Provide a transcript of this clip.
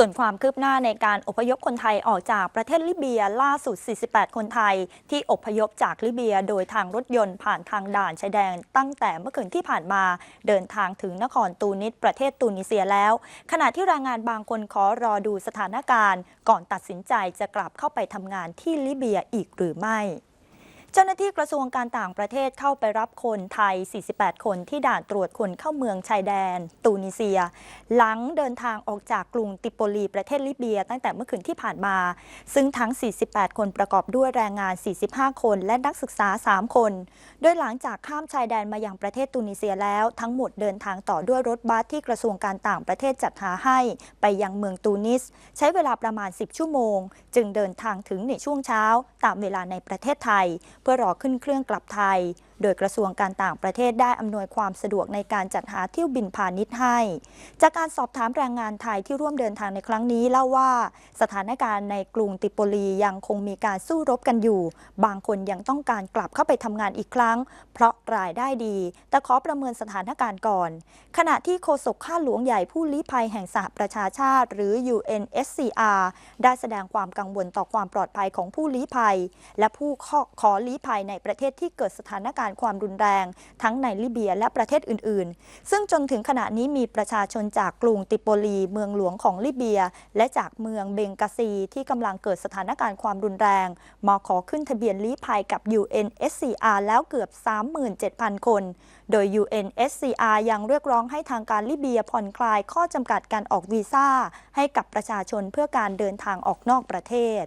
ส่วนความคืบหน้าในการอพยพคนไทยออกจากประเทศลิเบียล่าสุด 48 คนไทย ที่อพยพจากลิเบียโดยทางรถยนต์ผ่านทางด่านชายแดน ตั้งแต่เมื่อคืนที่ผ่านมาเดินทางถึงนครตูนิสประเทศตูนิเซียแล้ว ขณะที่แรงงานบางคนขอรอดูสถานการณ์ ก่อนตัดสินใจจะกลับเข้าไปทำงานที่ลิเบียอีกหรือไม่ เจ้าหน้าที่กระทรวงการต่างประเทศเข้าไปรับคนไทย 48 คนที่ด่านตรวจคนเข้าเมืองชายแดน ตูนิเซีย หลังเดินทางออกจากกรุงติโปลีประเทศลิเบีย ตั้งแต่เมื่อคืนที่ผ่านมา ซึ่งทั้ง 48 คนประกอบด้วยแรงงาน 45 คนและนักศึกษา 3 คน โดยหลังจากข้ามชายแดนมาอยังประเทศตูนิเซียแล้วทั้งหมดเดินทางต่อด้วยรถบัสที่กระทรวงการต่างประเทศจัดหาให้ไปยังเมืองตูนิส ใช้เวลาประมาณ 10 ชั่วโมง จึงเดินทางถึงในช่วงเช้า ตามเวลาในประเทศไทยเพื่อรอขึ้นเครื่องกลับไทย โดยกระทรวงการต่างประเทศได้อำนวยความสะดวกในการจัดหาเที่ยวบินพาณิชย์ให้ จากการสอบถามแรงงานไทยที่ร่วมเดินทางในครั้งนี้เล่าว่า สถานการณ์ในกรุงติโปลียังคงมีการสู้รบกันอยู่ บางคนยังต้องการกลับเข้าไปทำงานอีกครั้ง เพราะรายได้ดี แต่ขอประเมินสถานการณ์ก่อน ขณะที่โฆษกข้าหลวงใหญ่ผู้ลี้ภัยแห่งสหประชาชาติ หรือ UNSCR ได้แสดงความกังวลต่อความปลอดภัยของผู้ลี้ภัย และผู้ขอขอลี้ภัยในประเทศที่เกิดสถานการณ์ความรุนแรง ทั้งในลิเบียและประเทศอื่น ๆ ซึ่งจนถึงขณะนี้มีประชาชนจากกรุงติโปลี เมืองหลวงของลิเบีย และจากเมืองเบงกาซี ที่กำลังเกิดสถานการณ์ความรุนแรงมาขอขึ้นทะเบียนลี้ภัยกับ UNSCR แล้วเกือบ 37,000 คน โดย UNSCR ยังเรียกร้องให้ทางการลิเบียผ่อนคลายข้อจำกัดการออกวีซ่าให้กับประชาชนเพื่อการเดินทางออกนอกประเทศ